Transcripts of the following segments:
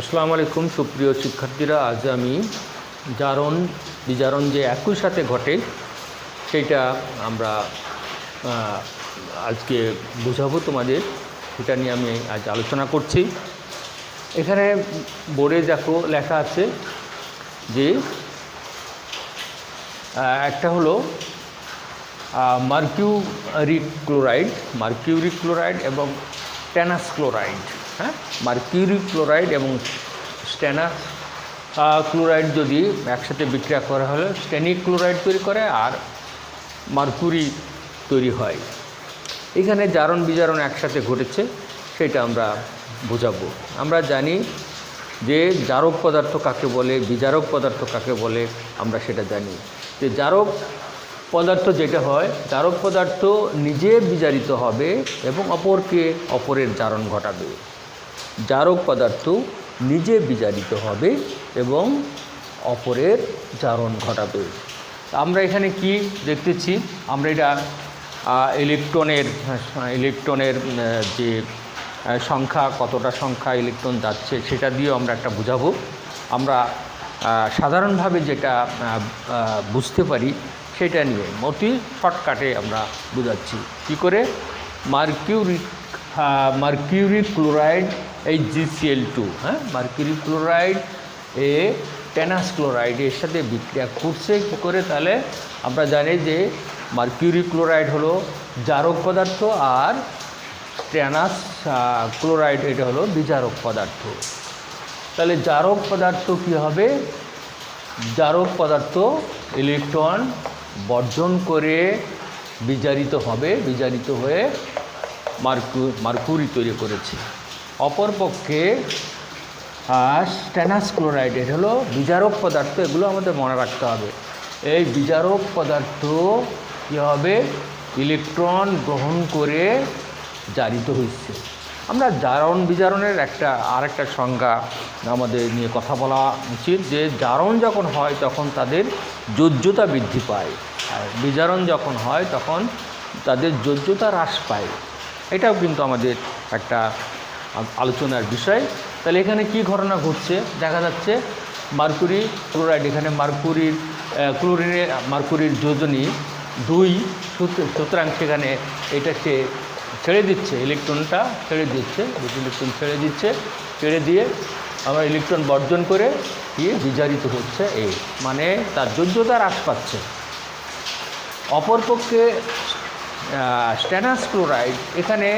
আসসালামু আলাইকুম, সুপ্রিয় শিক্ষার্থীরা। আজ আমি জারণ, বিজারণ যে একই সাথে ঘটে সেইটা আমরা আজকে বোঝাবো তোমাদের। সেটা নিয়ে আমি আজ আলোচনা করছি। এখানে বোর্ডে দেখো লেখা আছে যে একটা হলো মার্কিউরিক ক্লোরাইড মার্কিউরিক ক্লোরাইড এবং ট্যানাস ক্লোরাইড হ্যাঁ? মার্কিউরি ক্লোরাইড এবং স্ট্যানাস ক্লোরাইড যদি একসাথে বিক্রিয়া করা হলে স্টেনিক ক্লোরাইড তৈরি করে আর মার্কুরি তৈরি হয়। এখানে জারণ বিজারণ একসাথে ঘটেছে, সেটা আমরা বোঝাবো। আমরা জানি যে জারক পদার্থ কাকে বলে, বিজারক পদার্থ কাকে বলে, আমরা সেটা জানি। যে জারক পদার্থ যেটা হয়, জারক পদার্থ নিজে বিজারিত হবে এবং অপরকে অপরের জারণ ঘটাবে। জারক পদার্থ নিজে বিজারিত হবে এবং অপরের জারণ ঘটাবে। আমরা এখানে কি দেখতেছি? আমরা এটা ইলেকট্রনের ইলেকট্রনের যে সংখ্যা, কতটা সংখ্যা ইলেকট্রন যাচ্ছে সেটা দিয়েও আমরা একটা বুঝাবো। আমরা সাধারণভাবে যেটা বুঝতে পারি সেটা নিয়ে অতি শর্টকাটে আমরা বোঝাচ্ছি। কী করে? মার্কিউরিক মার্কিউরিক ক্লোরাইড এই জিসিএল টু হ্যাঁ? মার্কিউরিক ক্লোরাইড এ টেনাস ক্লোরাইড এর সাথে বিক্রিয়া করছে, কী করে? তাহলে আমরা জানি যে মার্কিউরিক ক্লোরাইড হলো জারক পদার্থ আর ট্যানাস ক্লোরাইড এটা হলো বিজারক পদার্থ। তাহলে জারক পদার্থ কি হবে? জারক পদার্থ, ইলেকট্রন বর্জন করে বিজারিত হবে, বিজারিত হয়ে মার্কু, মার্কুরি তৈরি করেছে। অপরপক্ষে স্ট্যানাস ক্লোরাইড এটা হলো বিজারক পদার্থ, এগুলো আমাদের মনে রাখতে হবে। এই বিজারক পদার্থ কী হবে? ইলেকট্রন গ্রহণ করে জারিত হচ্ছে আমরা জারণ বিজারণের একটা আর একটা সংজ্ঞা আমাদের নিয়ে কথা বলা উচিত, যে জারণ যখন হয় তখন তাদের যোজ্যতা বৃদ্ধি পায়। আর বিজারণ যখন হয় তখন তাদের যোজ্যতা হ্রাস পায়। এটাও কিন্তু আমাদের একটা আলোচনার বিষয়। তাহলে এখানে কি ঘটনা ঘটছে? দেখা যাচ্ছে মার্কুরি ক্লোরাইড, এখানে মার্কুরির ক্লোরিনের, মার্কুরির যোজনী দুই সুতরাং সেখানে এটা সে ছেড়ে দিচ্ছে, ইলেকট্রনটা ছেড়ে দিচ্ছে, দুটি ইলেকট্রন ছেড়ে দিচ্ছে, ছেড়ে দিয়ে আমরা ইলেকট্রন বর্জন করে দিয়ে বিজারিত হচ্ছে এ মানে তার যোগ্যতা হ্রাস পাচ্ছে। অপরপক্ষে স্ট্যানাস ক্লোরাইড এখানে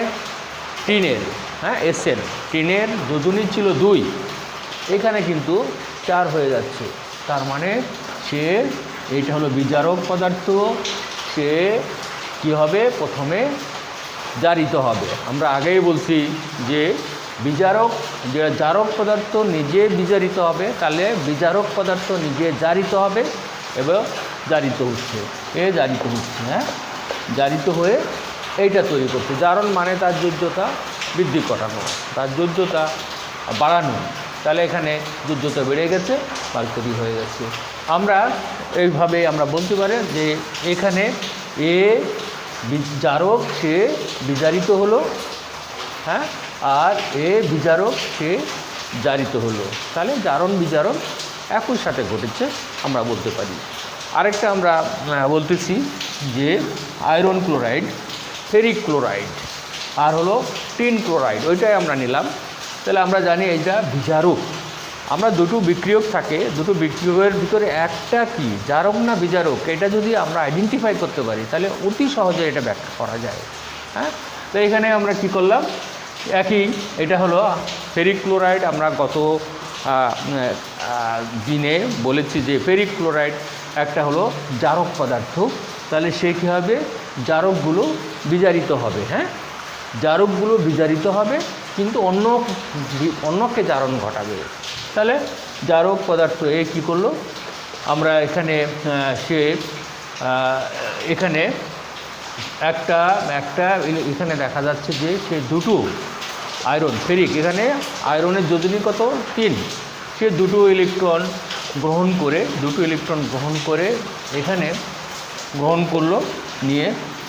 টিনের হ্যাঁ এসেন টিনের দুজনই ছিল দুই, এখানে কিন্তু চার হয়ে যাচ্ছে। তার মানে সে, এটা হলো বিজারক পদার্থ, সে কি হবে? প্রথমে জারিত হবে। আমরা আগেই বলছি যে বিচারক, যে জারক পদার্থ নিজে বিচারিত হবে, তাহলে বিচারক পদার্থ নিজে জারিত হবে এবং জারিত হচ্ছে। এ জারিত হচ্ছে হ্যাঁ? জারিত হয়ে এইটা তৈরি করছে। জারণ মানে তার যোগ্যতা বৃদ্ধি করানো, তার যোগ্যতা বাড়ানো। তাহলে এখানে যোগ্যতা বেড়ে গেছে মার্করি হয়ে গেছে। আমরা এইভাবে আমরা বলতে পারি যে এখানে এ বি- জারক সে বিজারিত হলো হ্যাঁ? আর এ বিচারক সে জারিত হলো। তাহলে জারণ বিজারণ একই সাথে ঘটেছে, আমরা বলতে পারি। আরেকটা আমরা বলতেছি যে আয়রন ক্লোরাইড, ফেরিক ক্লোরাইড, আর হলো টিন ক্লোরাইড, ওইটাই আমরা নিলাম। তাহলে আমরা জানি এইটা বিজারক। আমরা দুটো বিক্রিয়ক থাকে, দুটো বিক্রিয়কের ভিতরে একটা কি? জারক না বিজারক? এটা যদি আমরা আইডেন্টিফাই করতে পারি, তাহলে অতি সহজে এটা ব্যাখ্যা করা যায়। হ্যাঁ? তো এখানে আমরা কি করলাম? একই, এটা হলো ফেরিক ক্লোরাইড আমরা গত দিনে বলেছি যে ফেরিক ক্লোরাইড একটা হলো জারক পদার্থ। তাহলে সে কী হবে? জারকগুলো বিজারিত হবে হ্যাঁ? জারকগুলো বিজারিত হবে, কিন্তু অন্য অন্যকে জারণ ঘটাবে। তাহলে জারক পদার্থ, এ কী করল? আমরা এখানে সে এখানে একটা একটা, এখানে দেখা যাচ্ছে যে সে দুটো আয়রন, ফেরিক, এখানে আয়রনের যোজনী কত? তিন। সে দুটো ইলেকট্রন গ্রহণ করে, দুটো ইলেকট্রন গ্রহণ করে এখানে গ্রহণ করল, নিয়ে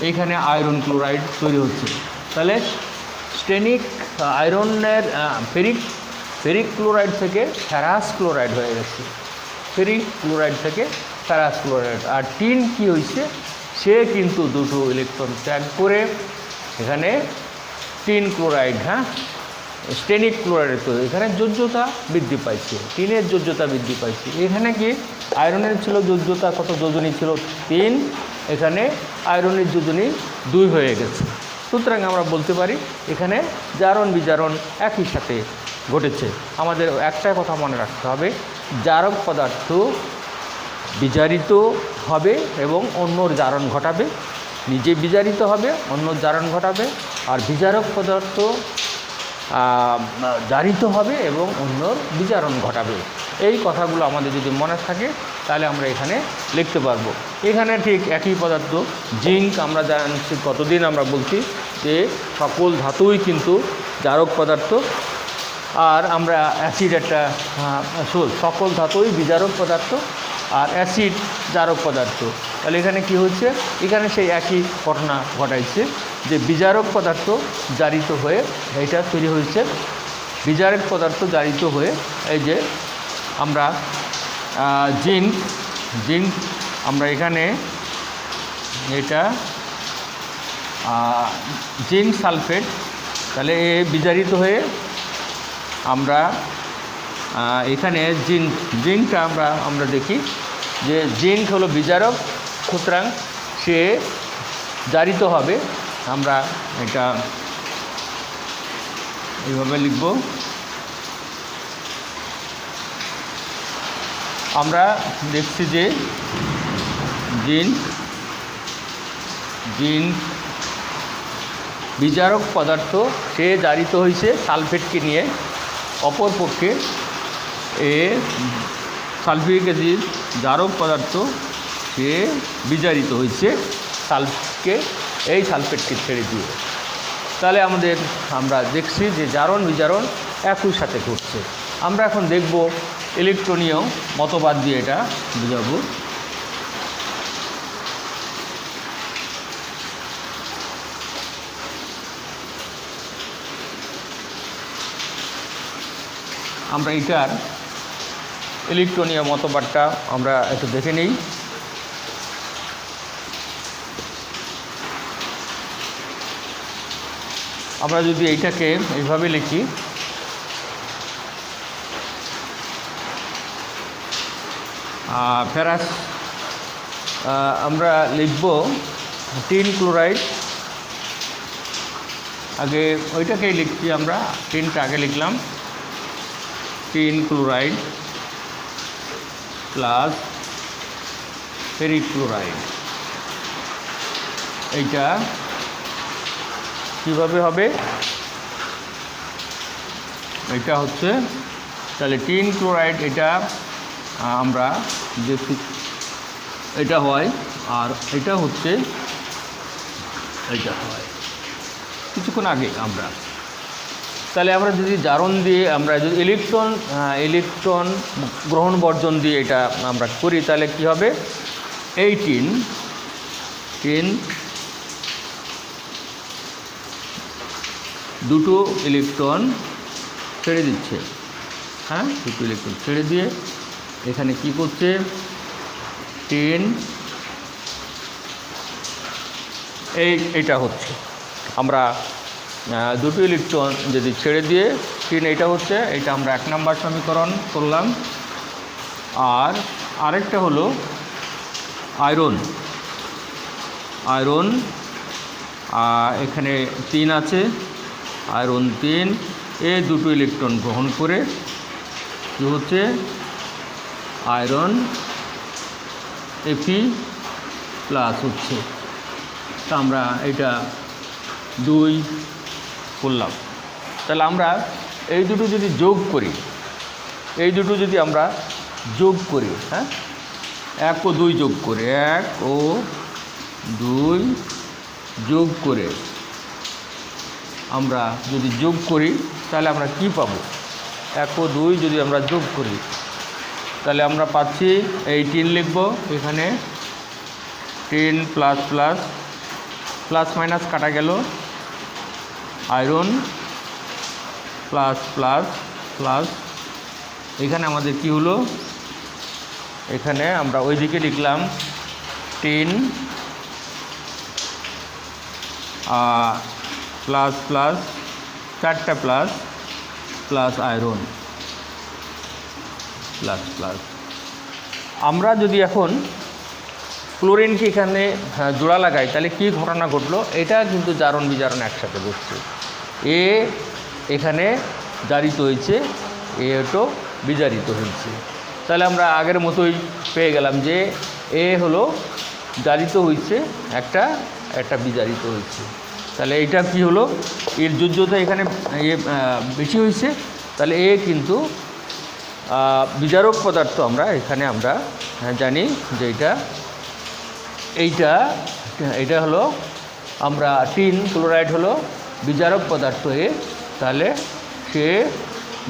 এইখানে আয়রন ক্লোরাইড তৈরি হচ্ছে। তাহলে স্টেনিক আয়রনের ফেরিক ফেরিক ক্লোরাইড থেকে ফেরাস ক্লোরাইড হয়ে গেছে। ফেরিক ক্লোরাইড থেকে ফেরাস ক্লোরাইড আর টিন কি হয়েছে সে কিন্তু দুটো ইলেকট্রন ত্যাগ করে এখানে টিন ক্লোরাইড হ্যাঁ? স্টেনিক ক্লোরাইডের তৈরি। এখানে যোজ্যতা বৃদ্ধি পাইছে। টিনের যোজ্যতা বৃদ্ধি পাইছে। এখানে কি? আয়রনের ছিল যোজ্যতা, কত যোজনী ছিল? তিন। এখানে আয়রনের যোজনী দুই হয়ে গেছে। সুতরাং আমরা বলতে পারি, এখানে জারণ বিজারণ একই সাথে ঘটেছে। আমাদের একটা কথা মনে রাখতে হবে, জারক পদার্থ বিজারিত হবে এবং অন্যর জারণ ঘটাবে। নিজে বিজারিত হবে অন্য জারণ ঘটাবে, আর বিজারক পদার্থ জারিত হবে এবং অন্যর বিচারণ ঘটাবে। এই কথাগুলো আমাদের যদি মনে থাকে, তাহলে আমরা এখানে লিখতে পারব। এখানে ঠিক একই পদার্থ, জিঙ্ক, আমরা জানছি কতদিন আমরা বলছি যে সকল ধাতুই কিন্তু জারক পদার্থ আর আমরা অ্যাসিড একটা সোল সকল ধাতুই বিজারক পদার্থ আর অ্যাসিড জারক পদার্থ। তাহলে এখানে কি হচ্ছে? এখানে সেই একই ঘটনা ঘটাইছে যে বিজারক পদার্থ জারিত হয়ে এইটা তৈরি হয়েছে। বিজারক পদার্থ জারিত হয়ে এই যে আমরা জিঙ্ক জিঙ্ক আমরা এখানে এটা জিঙ্ক সালফেট, তাহলে এ বিজারিত হয়ে আমরা এখানে জিঙ্ক জিঙ্কটা আমরা আমরা দেখি যে জিঙ্ক হলো বিজারক সুতরাং সে জারিত হবে। আমরা এটা এইভাবে লিখব। আমরা দেখছি যে জিঙ্ক জিঙ্ক বিজারক পদার্থ, সে জারিত হয়েছে সালফেটকে নিয়ে। অপরপক্ষে এ সালফিক অ্যাসিড জারক পদার্থ সে বিজারিত হয়েছে, সালফকে এই সালফেটকে ছেড়ে দিয়ে। তাহলে আমাদের আমরা দেখছি যে জারণ বিজারণ একই সাথে ঘটছে। আমরা এখন দেখব ইলেকট্রনীয় মতবাদ দিয়ে এটা বুঝাবো। আমরা এটার ইলেকট্রনীয় মতবাদটা আমরা একটু দেখে নিই। আমরা যদি এইটাকে এইভাবে লিখি ফেরাস আমরা লিখব টিন ক্লোরাইড। আগে ওইটাকেই লিখছি আমরা, টিনটা আগে লিখলাম। Tin chloride plus ferric chloride এইটা কীভাবে হবে? এটা হচ্ছে তাহলে টিন ক্লোরাইড, এটা আমরা দেখি। এটা হয় আর এটা হচ্ছে এটা হয়। কিছুক্ষণ আগে আমরা তাহলে আমরা যদি জারণ দিয়ে আমরা যদি ইলেকট্রন ইলেকট্রন গ্রহণ বর্জন দিয়ে এটা আমরা করি, তাহলে কি হবে? এই টিন দুটো ইলেকট্রন ছেড়ে দিচ্ছে। হ্যাঁ? দুটো ইলেকট্রন ছেড়ে দিয়ে এখানে কি করছে? টেন এই, এটা হচ্ছে। আমরা দুটো ইলেকট্রন যদি ছেড়ে দিয়ে তিন, এটা হচ্ছে, এটা আমরা এক নম্বর সমীকরণ করলাম। আর আরেকটা হলো আয়রন। আয়রন এখানে তিন আছে। আয়রন তিন, এ দুটো ইলেকট্রন গ্রহণ করে, কী হচ্ছে? আয়রন এফি প্লাস হচ্ছে। তা আমরা এটা দুই করলাম তাহলে আমরা এই দুটো যদি যোগ করি, এই দুটো যদি আমরা যোগ করি হ্যাঁ? এক ও দুই যোগ করে, এক ও দুই যোগ করে আমরা যদি যোগ করি, তাহলে আমরা কি পাব? এক ও দুই যদি আমরা যোগ করি, তাহলে আমরা পাচ্ছি, এই টিন লিখব, এখানে tin plus plus plus minus কাটা গেল আয়রন প্লাস প্লাস প্লাস এখানে আমাদের কি হলো? এখানে আমরা ওইদিকে লিখলাম টিন প্লাস প্লাস চারটা plus plus iron plus plus আমরা যদি এখন ক্লোরিনকে এখানে হ্যাঁ, জোড়া লাগাই তাহলে কী ঘটনা ঘটলো? এটা কিন্তু জারণ বিজারণ একসাথে ঘটছে এ এখানে জারিত হয়েছে এ তো বিজারিত হয়েছে। তাহলে আমরা আগের মতোই পেয়ে গেলাম যে এ হলো জারিত হয়েছে একটা একটা বিজারিত হয়েছে। তাহলে এটা কি হলো? এর যোজ্যতা এখানে বেশি হয়েছে। তাহলে এ কিন্তু বিজারক পদার্থ আমরা এখানে আমরা জানি যে এটা এইটা এটা হলো আমরা টিন ক্লোরাইড হলো বিজারক পদার্থ এ। তাহলে সে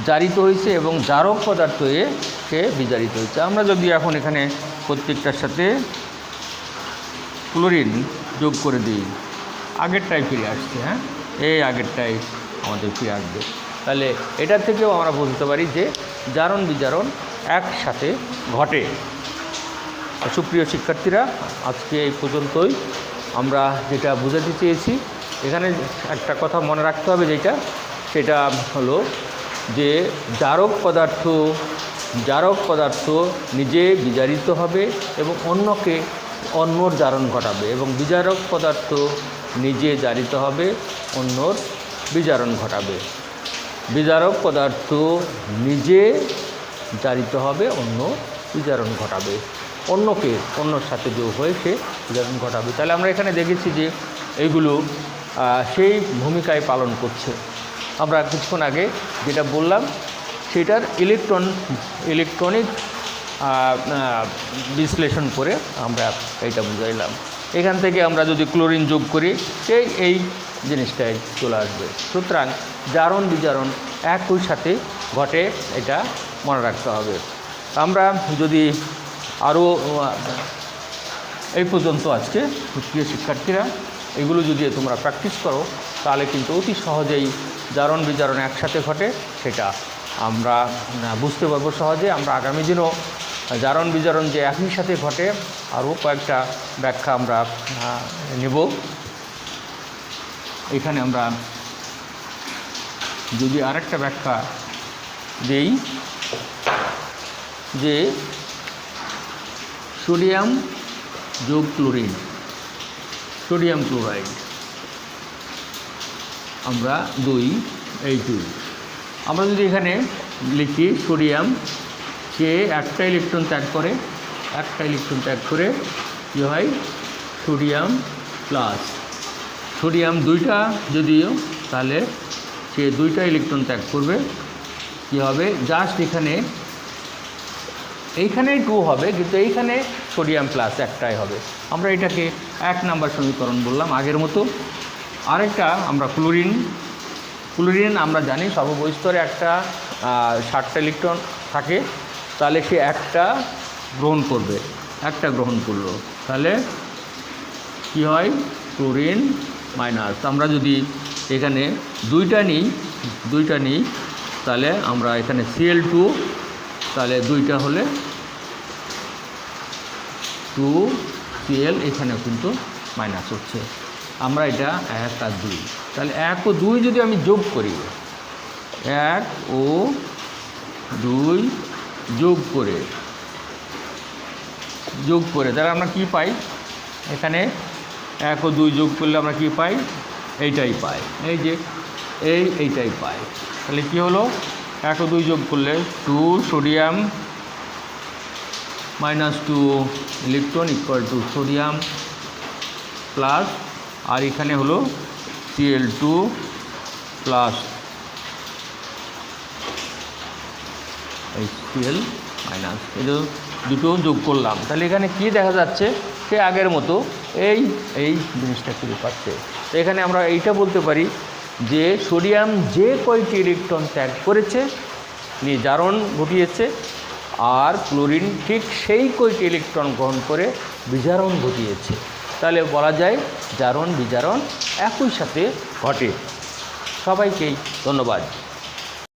জারিত হয়েছে এবং জারক পদার্থ এ সে বিজারিত হয়েছে আমরা যদি এখন এখানে প্রত্যেকটার সাথে ক্লোরিন যোগ করে দিই আগেরটাই ফিরে আসছে হ্যাঁ? এই আগেরটাই আমাদের ফিরে আসবে। তাহলে এটার থেকেও আমরা বলতে পারি যে জারণ বিজারণ একসাথে ঘটে। সুপ্রিয় শিক্ষার্থীরা, আজকে এই পর্যন্তই। আমরা যেটা বোঝাতে চেয়েছি, এখানে একটা কথা মনে রাখতে হবে যেটা, সেটা হলো যে জারক পদার্থ জারক পদার্থ নিজে বিজারিত হবে এবং অন্যকে অন্যর জারণ ঘটাবে এবং বিজারক পদার্থ নিজে জারিত হবে, অন্যর বিজারণ ঘটাবে। বিজারক পদার্থ নিজে জারিত হবে, অন্য বিজারণ ঘটাবে। অন্যকে, অন্যর সাথে যোগ হয়ে সে ঘটাবে। তাহলে আমরা এখানে দেখেছি যে এইগুলো সেই ভূমিকায় পালন করছে। আমরা কিছুক্ষণ আগে যেটা বললাম, সেটার ইলেকট্রন, ইলেকট্রনিক বিশ্লেষণ করে আমরা এইটা বুঝাইলাম। এখান থেকে আমরা যদি ক্লোরিন যোগ করি, সেই এই জিনিসটাই চলে আসবে। সুতরাং জারণ বিজারণ একই সাথে ঘটে, এটা মনে রাখতে হবে। আমরা যদি আরও এই পর্যন্ত আজকে প্রিয় শিক্ষার্থীরা। এগুলো যদি তোমরা প্র্যাকটিস করো, তাহলে কিন্তু অতি সহজেই জারণ বিজারণ একসাথে ঘটে, সেটা আমরা বুঝতে পারব সহজে। আমরা আগামী দিনও জারণ বিজারণ যে একই সাথে ঘটে, আরও কয়েকটা ব্যাখ্যা আমরা নেব। এখানে আমরা যদি আরেকটা ব্যাখ্যা দেই, যে সোডিয়াম যোগ ক্লোরিন। Sodium chloride. আমরা দুই, এই দুই। আমরা যদি এখানে লিখি সোডিয়াম সে একটা ইলেকট্রন ত্যাগ করে, একটা ইলেকট্রন ত্যাগ করে, কী হয়? Sodium plus. সোডিয়াম দুইটা যদিও, তাহলে সে দুইটা ইলেকট্রন ত্যাগ করবে। কী হবে? জাস্ট এখানে এইখানেই টু হবে, কিন্তু এইখানে সোডিয়াম প্লাস একটাই হবে। আমরা এটাকে এক নাম্বার সমীকরণ বললাম আগের মতো। আরেকটা আমরা ক্লোরিন ক্লোরিন আমরা জানি সর্ববহিস্তরে একটা ষাটটা ইলেকট্রন থাকে, তাহলে সে একটা গ্রহণ করবে, একটা গ্রহণ করল। তাহলে কি হয়? Chlorine minus. আমরা যদি এখানে দুইটা নিই দুইটা নিই, তাহলে আমরা এখানে সিএল টু তাহলে দুইটা হলে টু সিএল এখানে কিন্তু মাইনাস হচ্ছে। আমরা এটা এক আর দুই। তাহলে এক ও দুই যদি আমি যোগ করি, এক ও দুই যোগ করে যোগ করে, তাহলে আমরা কি পাই? এখানে এক ও দুই যোগ করলে আমরা কি পাই? এইটাই পাই। এই যে, এই এইটাই পাই। তাহলে কি হলো? এক ও দুই যোগ করলে two sodium minus two electron equal to sodium plus আর এখানে হলো CL two plus CL minus এটা দুটো যোগ করলাম। তাহলে এখানে কি দেখা যাচ্ছে? সে আগের মতো এই এই জিনিসটা ফিরে পাচ্ছে। তো এখানে আমরা এইটা বলতে পারি যে সোডিয়াম যে কয়টি ইলেকট্রন ত্যাগ করেছে নিয়ে জারণ ঘটিয়েছে, আর ক্লোরিন ঠিক সেই কয়টি ইলেকট্রন গ্রহণ করে বিজারণ ঘটিয়েছে। তাহলে বলা যায় জারণ, বিজারণ একই সাথে ঘটে। সবাইকেই ধন্যবাদ।